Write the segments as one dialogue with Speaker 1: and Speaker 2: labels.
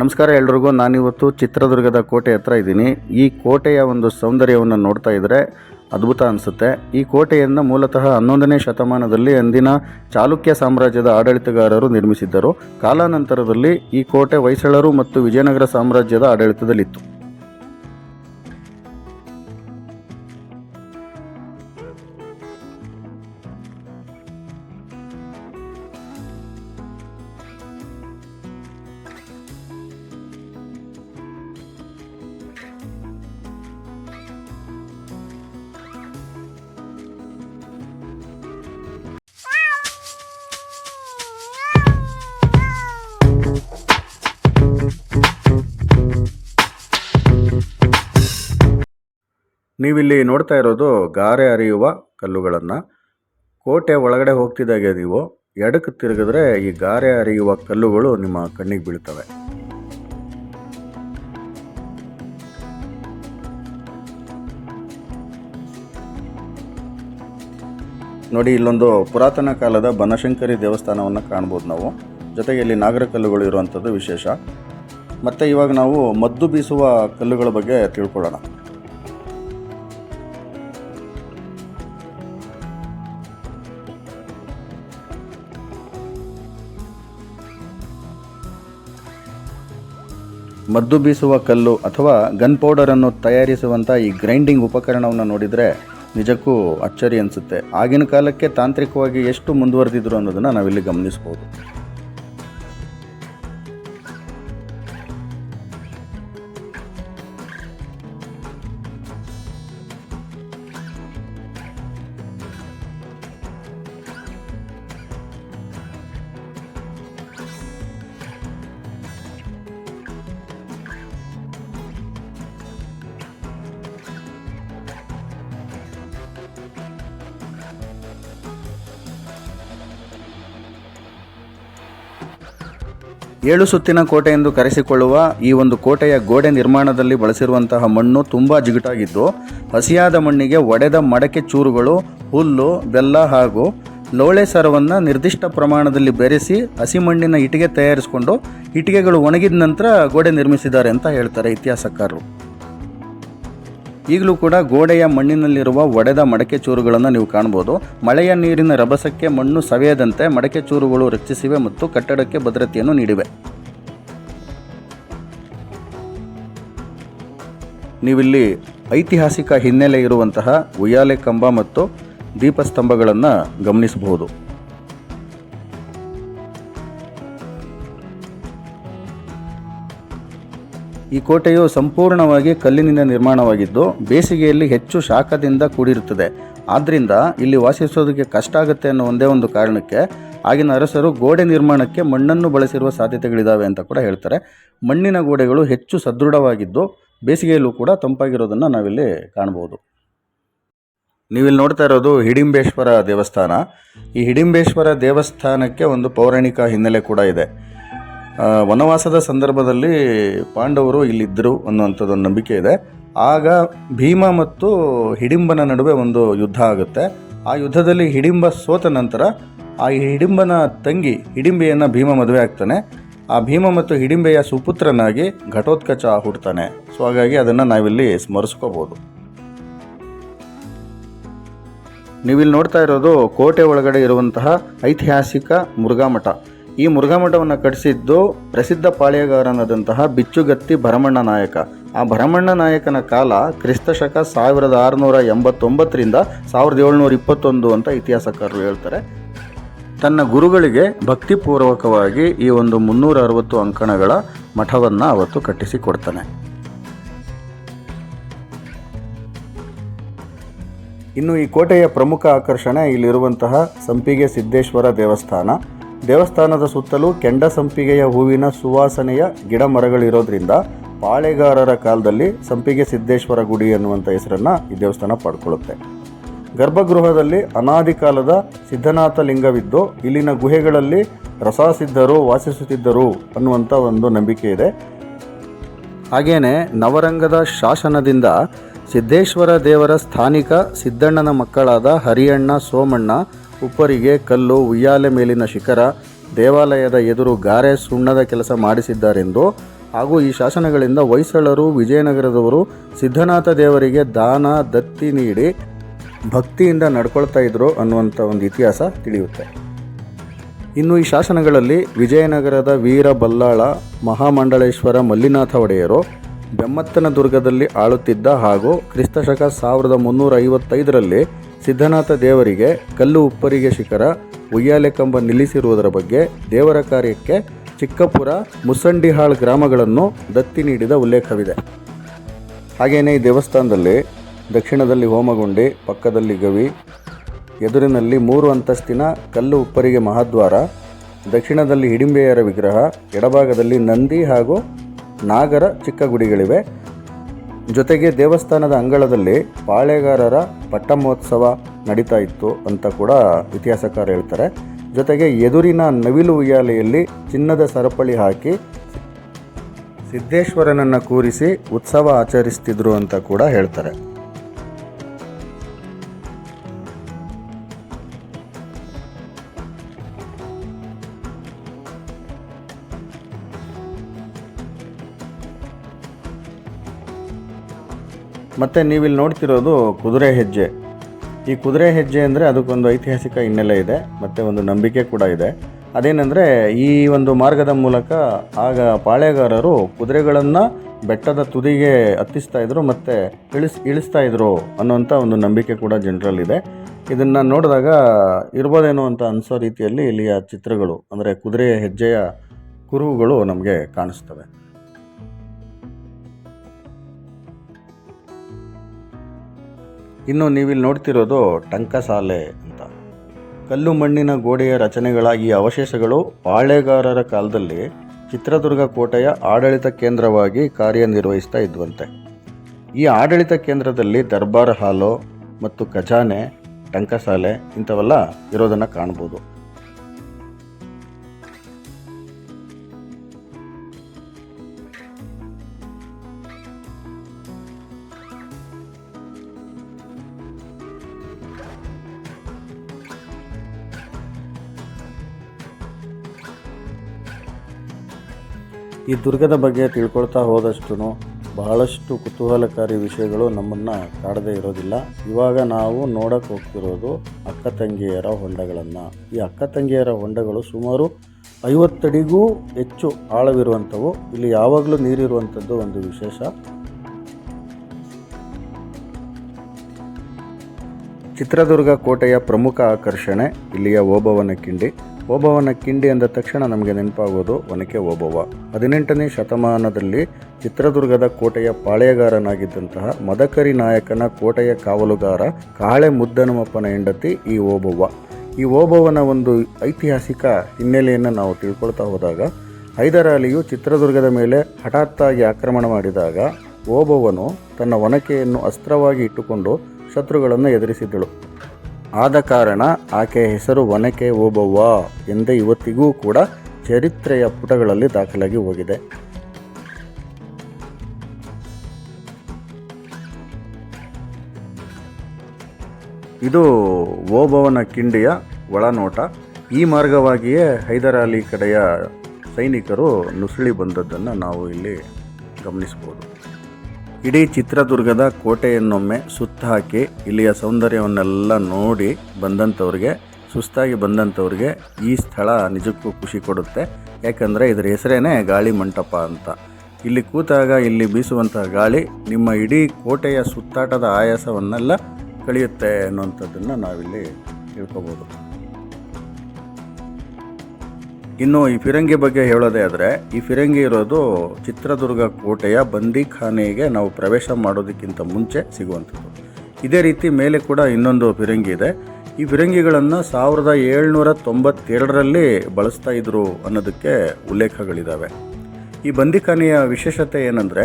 Speaker 1: ನಮಸ್ಕಾರ ಎಲ್ರಿಗೂ. ನಾನಿವತ್ತು ಚಿತ್ರದುರ್ಗದ ಕೋಟೆ ಹತ್ರ ಇದ್ದೀನಿ. ಈ ಕೋಟೆಯ ಒಂದು ಸೌಂದರ್ಯವನ್ನು ನೋಡ್ತಾ ಇದ್ದರೆ ಅದ್ಭುತ ಅನಿಸುತ್ತೆ. ಈ ಕೋಟೆಯನ್ನು ಮೂಲತಃ ಹನ್ನೊಂದನೇ ಶತಮಾನದಲ್ಲಿ ಅಂದಿನ ಚಾಲುಕ್ಯ ಸಾಮ್ರಾಜ್ಯದ ಆಡಳಿತಗಾರರು ನಿರ್ಮಿಸಿದ್ದರು. ಕಾಲಾನಂತರದಲ್ಲಿ ಈ ಕೋಟೆ ಹೊಯ್ಸಳರು ಮತ್ತು ವಿಜಯನಗರ ಸಾಮ್ರಾಜ್ಯದ ಆಡಳಿತದಲ್ಲಿತ್ತು. ನೀವಿಲ್ಲಿ ನೋಡ್ತಾ ಇರೋದು ಗಾರೆ ಹರಿಯುವ ಕಲ್ಲುಗಳನ್ನು. ಕೋಟೆ ಒಳಗಡೆ ಹೋಗ್ತಿದ್ದಾಗೆ ನೀವು, ಎಡಕ್ಕೆ ತಿರುಗಿದ್ರೆ ಈ ಗಾರೆ ಹರಿಯುವ ಕಲ್ಲುಗಳು ನಿಮ್ಮ ಕಣ್ಣಿಗೆ ಬೀಳ್ತವೆ. ನೋಡಿ, ಇಲ್ಲೊಂದು ಪುರಾತನ ಕಾಲದ ಬನಶಂಕರಿ ದೇವಸ್ಥಾನವನ್ನು ಕಾಣ್ಬೋದು ನಾವು. ಜೊತೆಗೆ ಇಲ್ಲಿ ನಾಗರ ಕಲ್ಲುಗಳು ಇರುವಂಥದ್ದು ವಿಶೇಷ. ಮತ್ತು ಇವಾಗ ನಾವು ಮದ್ದು ಬೀಸುವ ಕಲ್ಲುಗಳ ಬಗ್ಗೆ ತಿಳ್ಕೊಳ್ಳೋಣ. ಮದ್ದು ಬೀಸುವ ಕಲ್ಲು ಅಥವಾ ಗನ್ ಪೌಡರನ್ನು ತಯಾರಿಸುವಂಥ ಈ ಗ್ರೈಂಡಿಂಗ್ ಉಪಕರಣವನ್ನು ನೋಡಿದರೆ ನಿಜಕ್ಕೂ ಅಚ್ಚರಿ ಅನಿಸುತ್ತೆ. ಆಗಿನ ಕಾಲಕ್ಕೆ ತಾಂತ್ರಿಕವಾಗಿ ಎಷ್ಟು ಮುಂದುವರೆದಿದ್ರು ಅನ್ನೋದನ್ನು ನಾವಿಲ್ಲಿ ಗಮನಿಸ್ಬೋದು. ಏಳು ಸುತ್ತಿನ ಕೋಟೆ ಎಂದು ಕರೆಸಿಕೊಳ್ಳುವ ಈ ಒಂದು ಕೋಟೆಯ ಗೋಡೆ ನಿರ್ಮಾಣದಲ್ಲಿ ಬಳಸಿರುವಂತಹ ಮಣ್ಣು ತುಂಬ ಜಿಗುಟಾಗಿದ್ದು, ಹಸಿಯಾದ ಮಣ್ಣಿಗೆ ಒಡೆದ ಮಡಕೆ ಚೂರುಗಳು, ಹುಲ್ಲು, ಬೆಲ್ಲ ಹಾಗೂ ಲೋಳೆ ಸರವನ್ನು ನಿರ್ದಿಷ್ಟ ಪ್ರಮಾಣದಲ್ಲಿ ಬೆರೆಸಿ ಹಸಿ ಮಣ್ಣಿನ ಇಟ್ಟಿಗೆ ತಯಾರಿಸಿಕೊಂಡು ಇಟ್ಟಿಗೆಗಳು ಒಣಗಿದ ನಂತರ ಗೋಡೆ ನಿರ್ಮಿಸಿದ್ದಾರೆ ಅಂತ ಹೇಳ್ತಾರೆ ಇತಿಹಾಸಕಾರರು. ಈಗಲೂ ಕೂಡ ಗೋಡೆಯ ಮಣ್ಣಿನಲ್ಲಿರುವ ಒಡೆದ ಮಡಕೆ ಚೂರುಗಳನ್ನು ನೀವು ಕಾಣಬಹುದು. ಮಳೆಯ ನೀರಿನ ರಭಸಕ್ಕೆ ಮಣ್ಣು ಸವೆಯದಂತೆ ಮಡಕೆ ಚೂರುಗಳು ರಕ್ಷಿಸಿವೆ ಮತ್ತು ಕಟ್ಟಡಕ್ಕೆ ಭದ್ರತೆಯನ್ನು ನೀಡಿವೆ. ನೀವಿಲ್ಲಿ ಐತಿಹಾಸಿಕ ಹಿನ್ನೆಲೆ ಇರುವಂತಹ ಉಯ್ಯಾಲೆ ಕಂಬ ಮತ್ತು ದೀಪಸ್ತಂಭಗಳನ್ನು ಗಮನಿಸಬಹುದು. ಈ ಕೋಟೆಯು ಸಂಪೂರ್ಣವಾಗಿ ಕಲ್ಲಿನಿಂದ ನಿರ್ಮಾಣವಾಗಿದ್ದು, ಬೇಸಿಗೆಯಲ್ಲಿ ಹೆಚ್ಚು ಶಾಖದಿಂದ ಕೂಡಿರುತ್ತದೆ. ಆದ್ದರಿಂದ ಇಲ್ಲಿ ವಾಸಿಸೋದಕ್ಕೆ ಕಷ್ಟ ಆಗುತ್ತೆ ಅನ್ನೋ ಒಂದೇ ಒಂದು ಕಾರಣಕ್ಕೆ ಆಗಿನ ಅರಸರು ಗೋಡೆ ನಿರ್ಮಾಣಕ್ಕೆ ಮಣ್ಣನ್ನು ಬಳಸಿರುವ ಸಾಧ್ಯತೆಗಳಿದ್ದಾವೆ ಅಂತ ಕೂಡ ಹೇಳ್ತಾರೆ. ಮಣ್ಣಿನ ಗೋಡೆಗಳು ಹೆಚ್ಚು ಸದೃಢವಾಗಿದ್ದು, ಬೇಸಿಗೆಯಲ್ಲೂ ಕೂಡ ತಂಪಾಗಿರೋದನ್ನು ನಾವಿಲ್ಲಿ ಕಾಣ್ಬೋದು ನೀವಿಲ್ಲಿ ನೋಡ್ತಾ ಇರೋದು ಹಿಡಿಂಬೇಶ್ವರ ದೇವಸ್ಥಾನ. ಈ ಹಿಡಿಂಬೇಶ್ವರ ದೇವಸ್ಥಾನಕ್ಕೆ ಒಂದು ಪೌರಾಣಿಕ ಹಿನ್ನೆಲೆ ಕೂಡ ಇದೆ. ವನವಾಸದ ಸಂದರ್ಭದಲ್ಲಿ ಪಾಂಡವರು ಇಲ್ಲಿದ್ದರು ಅನ್ನುವಂಥದ್ದೊಂದು ನಂಬಿಕೆ ಇದೆ. ಆಗ ಭೀಮ ಮತ್ತು ಹಿಡಿಂಬನ ನಡುವೆ ಒಂದು ಯುದ್ಧ ಆಗುತ್ತೆ. ಆ ಯುದ್ಧದಲ್ಲಿ ಹಿಡಿಂಬ ಸೋತ ನಂತರ ಆ ಹಿಡಿಂಬನ ತಂಗಿ ಹಿಡಿಂಬೆಯನ್ನು ಭೀಮ ಮದುವೆ ಆಗ್ತಾನೆ. ಆ ಭೀಮ ಮತ್ತು ಹಿಡಿಂಬೆಯ ಸುಪುತ್ರನಾಗಿ ಘಟೋತ್ಕಚ ಹುಡ್ತಾನೆ ಸೊ, ಹಾಗಾಗಿ ಅದನ್ನು ನಾವಿಲ್ಲಿ ಸ್ಮರಿಸ್ಕೋಬೋದು. ನೀವಿಲ್ಲಿ ನೋಡ್ತಾ ಇರೋದು ಕೋಟೆ ಒಳಗಡೆ ಇರುವಂತಹ ಐತಿಹಾಸಿಕ ಮುರುಘಾಮಠ. ಈ ಮುರುಘಾಮಠವನ್ನು ಕಟ್ಟಿಸಿದ್ದು ಪ್ರಸಿದ್ಧ ಪಾಳ್ಯಗಾರನಾದಂತಹ ಬಿಚ್ಚುಗತ್ತಿ ಭರಮಣ್ಣ ನಾಯಕ. ಆ ಭರಮಣ್ಣ ನಾಯಕನ ಕಾಲ ಕ್ರಿಸ್ತ ಶಕ ಸಾವಿರದ ಆರುನೂರ ಎಂಬತ್ತೊಂಬತ್ತರಿಂದ ಸಾವಿರದ ಏಳ್ನೂರ ಇಪ್ಪತ್ತೊಂದು ಅಂತ ಇತಿಹಾಸಕಾರರು ಹೇಳ್ತಾರೆ. ತನ್ನ ಗುರುಗಳಿಗೆ ಭಕ್ತಿಪೂರ್ವಕವಾಗಿ ಈ ಒಂದು ಮುನ್ನೂರ ಅರವತ್ತು ಅಂಕಣಗಳ ಮಠವನ್ನು ಅವತ್ತು ಕಟ್ಟಿಸಿಕೊಡ್ತಾನೆ. ಇನ್ನು ಈ ಕೋಟೆಯ ಪ್ರಮುಖ ಆಕರ್ಷಣೆ ಇಲ್ಲಿರುವಂತಹ ಸಂಪಿಗೆ ಸಿದ್ದೇಶ್ವರ ದೇವಸ್ಥಾನ. ದೇವಸ್ಥಾನದ ಸುತ್ತಲೂ ಕೆಂಡ ಸಂಪಿಗೆಯ ಹೂವಿನ ಸುವಾಸನೆಯ ಗಿಡ ಮರಗಳಿರೋದ್ರಿಂದ ಪಾಳೆಗಾರರ ಕಾಲದಲ್ಲಿ ಸಂಪಿಗೆ ಸಿದ್ದೇಶ್ವರ ಗುಡಿ ಅನ್ನುವಂಥ ಹೆಸರನ್ನು ಈ ದೇವಸ್ಥಾನ ಪಡ್ಕೊಳ್ಳುತ್ತೆ. ಗರ್ಭಗೃಹದಲ್ಲಿ ಅನಾದಿ ಕಾಲದ ಸಿದ್ಧನಾಥ ಲಿಂಗವಿದ್ದು ಇಲ್ಲಿನ ಗುಹೆಗಳಲ್ಲಿ ರಸಾಸಿದ್ಧರು ವಾಸಿಸುತ್ತಿದ್ದರು ಅನ್ನುವಂಥ ಒಂದು ನಂಬಿಕೆ ಇದೆ. ಹಾಗೆಯೇ ನವರಂಗದ ಶಾಸನದಿಂದ ಸಿದ್ದೇಶ್ವರ ದೇವರ ಸ್ಥಾನಿಕ ಸಿದ್ದಣ್ಣನ ಮಕ್ಕಳಾದ ಹರಿಯಣ್ಣ, ಸೋಮಣ್ಣ ಉಪ್ಪರಿಗೆ ಕಲ್ಲು, ಉಯ್ಯಾಲೆ ಮೇಲಿನ ಶಿಖರ, ದೇವಾಲಯದ ಎದುರು ಗಾರೆ ಸುಣ್ಣದ ಕೆಲಸ ಮಾಡಿಸಿದ್ದಾರೆಂದು ಹಾಗೂ ಈ ಶಾಸನಗಳಿಂದ ಹೊಯ್ಸಳರು, ವಿಜಯನಗರದವರು ಸಿದ್ಧನಾಥ ದೇವರಿಗೆ ದಾನ, ದತ್ತಿ ನೀಡಿ ಭಕ್ತಿಯಿಂದ ನಡ್ಕೊಳ್ತಾ ಇದ್ರು ಅನ್ನುವಂಥ ಒಂದು ಇತಿಹಾಸ ತಿಳಿಯುತ್ತೆ. ಇನ್ನು ಈ ಶಾಸನಗಳಲ್ಲಿ ವಿಜಯನಗರದ ವೀರ ಬಲ್ಲಾಳ, ಮಹಾಮಂಡಳೇಶ್ವರ ಮಲ್ಲಿನಾಥ ಒಡೆಯರು ಬೆಮ್ಮತ್ತನ ದುರ್ಗದಲ್ಲಿ ಆಳುತ್ತಿದ್ದ ಹಾಗೂ ಕ್ರಿಸ್ತಶಕ ಸಾವಿರದ ಮುನ್ನೂರ ಐವತ್ತೈದರಲ್ಲಿ ಸಿದ್ಧನಾಥ ದೇವರಿಗೆ ಕಲ್ಲು ಉಪ್ಪರಿಗೆ ಶಿಖರ, ಉಯ್ಯಾಲೆ ಕಂಬ ನಿಲ್ಲಿಸಿರುವುದರ ಬಗ್ಗೆ ದೇವರ ಕಾರ್ಯಕ್ಕೆ ಚಿಕ್ಕಪುರ ಮುಸಂಡಿಹಾಳ್ ಗ್ರಾಮಗಳನ್ನು ದತ್ತಿ ನೀಡಿದ ಉಲ್ಲೇಖವಿದೆ. ಹಾಗೆಯೇ ಈ ದೇವಸ್ಥಾನದಲ್ಲಿ ದಕ್ಷಿಣದಲ್ಲಿ ಹೋಮಗುಂಡಿ, ಪಕ್ಕದಲ್ಲಿ ಗವಿ, ಎದುರಿನಲ್ಲಿ ಮೂರು ಅಂತಸ್ತಿನ ಕಲ್ಲು ಉಪ್ಪರಿಗೆ ಮಹಾದ್ವಾರ, ದಕ್ಷಿಣದಲ್ಲಿ ಹಿಡಿಂಬೆಯರ ವಿಗ್ರಹ, ಎಡಭಾಗದಲ್ಲಿ ನಂದಿ ಹಾಗೂ ನಾಗರ ಚಿಕ್ಕ ಗುಡಿಗಳಿವೆ. ಜೊತೆಗೆ ದೇವಸ್ಥಾನದ ಅಂಗಳದಲ್ಲಿ ಪಾಳೆಗಾರರ ಪಟ್ಟಮಹೋತ್ಸವ ನಡೀತಾ ಇತ್ತು ಅಂತ ಕೂಡ ಇತಿಹಾಸಕಾರ ಹೇಳ್ತಾರೆ. ಜೊತೆಗೆ ಎದುರಿನ ನವಿಲು ಉಯ್ಯಾಲೆಯಲ್ಲಿ ಚಿನ್ನದ ಸರಪಳಿ ಹಾಕಿ ಸಿದ್ದೇಶ್ವರನನ್ನು ಕೂರಿಸಿ ಉತ್ಸವ ಆಚರಿಸ್ತಿದ್ರು ಅಂತ ಕೂಡ ಹೇಳ್ತಾರೆ. ಮತ್ತು ನೀವಿಲ್ಲಿ ನೋಡ್ತಿರೋದು ಕುದುರೆ ಹೆಜ್ಜೆ. ಈ ಕುದುರೆ ಹೆಜ್ಜೆ ಅಂದರೆ ಅದಕ್ಕೊಂದು ಐತಿಹಾಸಿಕ ಹಿನ್ನೆಲೆ ಇದೆ, ಮತ್ತು ಒಂದು ನಂಬಿಕೆ ಕೂಡ ಇದೆ. ಅದೇನೆಂದರೆ ಈ ಒಂದು ಮಾರ್ಗದ ಮೂಲಕ ಆಗ ಪಾಳೆಗಾರರು ಕುದುರೆಗಳನ್ನು ಬೆಟ್ಟದ ತುದಿಗೆ ಹತ್ತಿಸ್ತಾ ಇದ್ರು ಮತ್ತು ಇಳಿಸ್, ಇಳಿಸ್ತಾ ಇದ್ರು ಅನ್ನೋಂಥ ಒಂದು ನಂಬಿಕೆ ಕೂಡ ಜನರಲ್ಲಿದೆ. ಇದನ್ನು ನೋಡಿದಾಗ ಇರ್ಬೋದೇನೋ ಅಂತ ಅನಿಸೋ ರೀತಿಯಲ್ಲಿ ಇಲ್ಲಿಯ ಚಿತ್ರಗಳು, ಅಂದರೆ ಕುದುರೆಯ ಹೆಜ್ಜೆಯ ಕುರುಹುಗಳು ನಮಗೆ ಕಾಣಿಸ್ತವೆ. ಇನ್ನು ನೀವಿಲ್ಲಿ ನೋಡ್ತಿರೋದು ಟಂಕಸಾಲೆ ಅಂತ. ಕಲ್ಲು ಮಣ್ಣಿನ ಗೋಡೆಯ ರಚನೆಗಳ ಈ ಅವಶೇಷಗಳು ಪಾಳೆಗಾರರ ಕಾಲದಲ್ಲಿ ಚಿತ್ರದುರ್ಗ ಕೋಟೆಯ ಆಡಳಿತ ಕೇಂದ್ರವಾಗಿ ಕಾರ್ಯನಿರ್ವಹಿಸ್ತಾ ಇದ್ವಂತೆ. ಈ ಆಡಳಿತ ಕೇಂದ್ರದಲ್ಲಿ ದರ್ಬಾರ್ ಹಾಲು ಮತ್ತು ಖಜಾನೆ, ಟಂಕಸಾಲೆ ಇಂಥವೆಲ್ಲ ಇರೋದನ್ನು ಕಾಣ್ಬೋದು. ಈ ದುರ್ಗದ ಬಗ್ಗೆ ತಿಳ್ಕೊಳ್ತಾ ಹೋದಷ್ಟು ಬಹಳಷ್ಟು ಕುತೂಹಲಕಾರಿ ವಿಷಯಗಳು ನಮ್ಮನ್ನು ಕಾಡದೇ ಇರೋದಿಲ್ಲ. ಇವಾಗ ನಾವು ನೋಡಕ್ಕೆ ಹೋಗ್ತಿರೋದು ಅಕ್ಕ ತಂಗಿಯರ ಹೊಂಡಗಳನ್ನು. ಈ ಅಕ್ಕ ತಂಗಿಯರ ಹೊಂಡಗಳು ಸುಮಾರು ಐವತ್ತಡಿಗೂ ಹೆಚ್ಚು ಆಳವಿರುವಂಥವು. ಇಲ್ಲಿ ಯಾವಾಗಲೂ ನೀರಿರುವಂಥದ್ದು ಒಂದು ವಿಶೇಷ. ಚಿತ್ರದುರ್ಗ ಕೋಟೆಯ ಪ್ರಮುಖ ಆಕರ್ಷಣೆ ಇಲ್ಲಿಯ ಓಬವ್ವನ ಕಿಂಡಿ. ಓಬವ್ವನ ಕಿಂಡಿ ಅಂದ ತಕ್ಷಣ ನಮಗೆ ನೆನಪಾಗೋದು ಒನಕೆ ಓಬವ್ವ. ಹದಿನೆಂಟನೇ ಶತಮಾನದಲ್ಲಿ ಚಿತ್ರದುರ್ಗದ ಕೋಟೆಯ ಪಾಳೆಯಗಾರನಾಗಿದ್ದಂತಹ ಮದಕರಿ ನಾಯಕನ ಕೋಟೆಯ ಕಾವಲುಗಾರ ಕಾಳೆ ಮುದ್ದನಮಪ್ಪನ ಹೆಂಡತಿ ಈ ಓಬವ್ವ. ಈ ಓಬವ್ವನ ಒಂದು ಐತಿಹಾಸಿಕ ಹಿನ್ನೆಲೆಯನ್ನು ನಾವು ತಿಳ್ಕೊಳ್ತಾ ಹೋದಾಗ ಹೈದರಾಲಿಯು ಚಿತ್ರದುರ್ಗದ ಮೇಲೆ ಹಠಾತ್ತಾಗಿ ಆಕ್ರಮಣ ಮಾಡಿದಾಗ ಓಬವ್ವನು ತನ್ನ ಒನಕೆಯನ್ನು ಅಸ್ತ್ರವಾಗಿ ಇಟ್ಟುಕೊಂಡು ಶತ್ರುಗಳನ್ನು ಎದುರಿಸಿದ್ದಳು. ಆದ ಕಾರಣ ಆಕೆಯ ಹೆಸರು ಒನಕೆ ಓಬವ್ವ ಎಂದೇ ಇವತ್ತಿಗೂ ಕೂಡ ಚರಿತ್ರೆಯ ಪುಟಗಳಲ್ಲಿ ದಾಖಲಾಗಿ ಹೋಗಿದೆ. ಇದು ಓಬವ್ವನ ಕಿಂಡಿಯ ಒಳನೋಟ. ಈ ಮಾರ್ಗವಾಗಿಯೇ ಹೈದರಾಲಿ ಕಡೆಯ ಸೈನಿಕರು ನುಸುಳಿ ಬಂದದ್ದನ್ನು ನಾವು ಇಲ್ಲಿ ಗಮನಿಸ್ಬೋದು ಇಡೀ ಚಿತ್ರದುರ್ಗದ ಕೋಟೆಯನ್ನೊಮ್ಮೆ ಸುತ್ತ ಹಾಕಿ ಇಲ್ಲಿಯ ಸೌಂದರ್ಯವನ್ನೆಲ್ಲ ನೋಡಿ ಬಂದಂಥವ್ರಿಗೆ, ಸುಸ್ತಾಗಿ ಬಂದಂಥವ್ರಿಗೆ ಈ ಸ್ಥಳ ನಿಜಕ್ಕೂ ಖುಷಿ ಕೊಡುತ್ತೆ. ಯಾಕಂದರೆ ಇದರ ಹೆಸರೇನೆ ಗಾಳಿ ಮಂಟಪ ಅಂತ. ಇಲ್ಲಿ ಕೂತಾಗ ಇಲ್ಲಿ ಬೀಸುವಂತಹ ಗಾಳಿ ನಿಮ್ಮ ಇಡೀ ಕೋಟೆಯ ಸುತ್ತಾಟದ ಆಯಾಸವನ್ನೆಲ್ಲ ಕಳೆಯುತ್ತೆ ಅನ್ನುವಂಥದ್ದನ್ನು ನಾವಿಲ್ಲಿ ತಿಳ್ಕೊಬೋದು. ಇನ್ನು ಈ ಫಿರಂಗಿ ಬಗ್ಗೆ ಹೇಳೋದೇ ಆದರೆ, ಈ ಫಿರಂಗಿ ಇರೋದು ಚಿತ್ರದುರ್ಗ ಕೋಟೆಯ ಬಂದಿಖಾನೆಗೆ ನಾವು ಪ್ರವೇಶ ಮಾಡೋದಕ್ಕಿಂತ ಮುಂಚೆ ಸಿಗುವಂಥದ್ದು. ಇದೇ ರೀತಿ ಮೇಲೆ ಕೂಡ ಇನ್ನೊಂದು ಫಿರಂಗಿ ಇದೆ. ಈ ಫಿರಂಗಿಗಳನ್ನು ಸಾವಿರದ ಏಳ್ನೂರ ತೊಂಬತ್ತೆರಡರಲ್ಲಿ ಬಳಸ್ತಾ ಇದ್ರು ಅನ್ನೋದಕ್ಕೆ ಉಲ್ಲೇಖಗಳಿದ್ದಾವೆ ಈ ಬಂದಿಖಾನೆಯ ವಿಶೇಷತೆ ಏನಂದರೆ,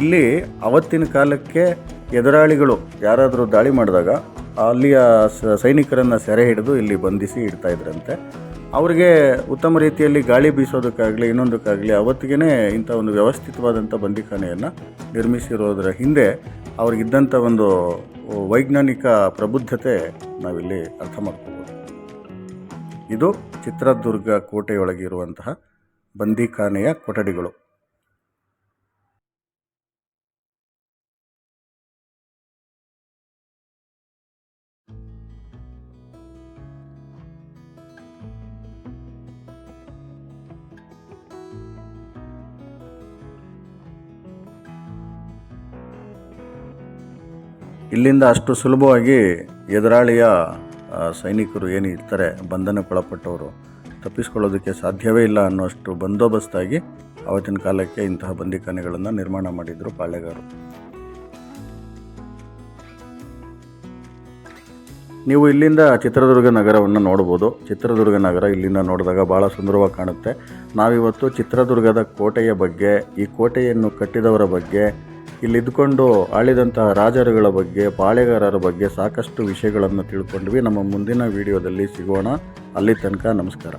Speaker 1: ಇಲ್ಲಿ ಅವತ್ತಿನ ಕಾಲಕ್ಕೆ ಎದುರಾಳಿಗಳು ಯಾರಾದರೂ ದಾಳಿ ಮಾಡಿದಾಗ ಅಲ್ಲಿಯ ಸೈನಿಕರನ್ನು ಸೆರೆ ಹಿಡಿದು ಇಲ್ಲಿ ಬಂಧಿಸಿ ಇಡ್ತಾ ಇದ್ರಂತೆ. ಅವ್ರಿಗೆ ಉತ್ತಮ ರೀತಿಯಲ್ಲಿ ಗಾಳಿ ಬೀಸೋದಕ್ಕಾಗಲಿ, ಇನ್ನೊಂದಕ್ಕಾಗಲಿ ಅವತ್ತಿಗೆ ಇಂಥ ಒಂದು ವ್ಯವಸ್ಥಿತವಾದಂಥ ಬಂದಿಖಾನೆಯನ್ನು ನಿರ್ಮಿಸಿರೋದರ ಹಿಂದೆ ಅವ್ರಿಗಿದ್ದಂಥ ಒಂದು ವೈಜ್ಞಾನಿಕ ಪ್ರಬುದ್ಧತೆ ನಾವಿಲ್ಲಿ ಅರ್ಥ ಮಾಡ್ಕೋಬೋದು. ಇದು ಚಿತ್ರದುರ್ಗ ಕೋಟೆಯೊಳಗಿರುವಂತಹ ಬಂದಿಖಾನೆಯ ಕೊಠಡಿಗಳು. ಇಲ್ಲಿಂದ ಅಷ್ಟು ಸುಲಭವಾಗಿ ಎದುರಾಳಿಯ ಸೈನಿಕರು ಏನು ಇರ್ತಾರೆ, ಬಂಧನಕ್ಕೊಳಪಟ್ಟವರು ತಪ್ಪಿಸ್ಕೊಳ್ಳೋದಕ್ಕೆ ಸಾಧ್ಯವೇ ಇಲ್ಲ ಅನ್ನೋಷ್ಟು ಬಂದೋಬಸ್ತಾಗಿ ಆವತ್ತಿನ ಕಾಲಕ್ಕೆ ಇಂತಹ ಬಂದಿಖಾನೆಗಳನ್ನು ನಿರ್ಮಾಣ ಮಾಡಿದರು ಪಾಳೆಗಾರರು ನೀವು ಇಲ್ಲಿಂದ ಚಿತ್ರದುರ್ಗ ನಗರವನ್ನು ನೋಡ್ಬೋದು. ಚಿತ್ರದುರ್ಗ ನಗರ ಇಲ್ಲಿಂದ ನೋಡಿದಾಗ ಭಾಳ ಸುಂದರವಾಗಿ ಕಾಣುತ್ತೆ. ನಾವಿವತ್ತು ಚಿತ್ರದುರ್ಗದ ಕೋಟೆಯ ಬಗ್ಗೆ, ಈ ಕೋಟೆಯನ್ನು ಕಟ್ಟಿದವರ ಬಗ್ಗೆ ಇಲ್ಲಿದ್ದುಕೊಂಡು ಆಳಿದಂತಹ ರಾಜರುಗಳ ಬಗ್ಗೆ, ಪಾಳೆಗಾರರ ಬಗ್ಗೆ ಸಾಕಷ್ಟು ವಿಷಯಗಳನ್ನು ತಿಳ್ಕೊಂಡ್ವಿ. ನಮ್ಮ ಮುಂದಿನ ವಿಡಿಯೋದಲ್ಲಿ ಸಿಗೋಣ. ಅಲ್ಲಿ ತನಕ ನಮಸ್ಕಾರ.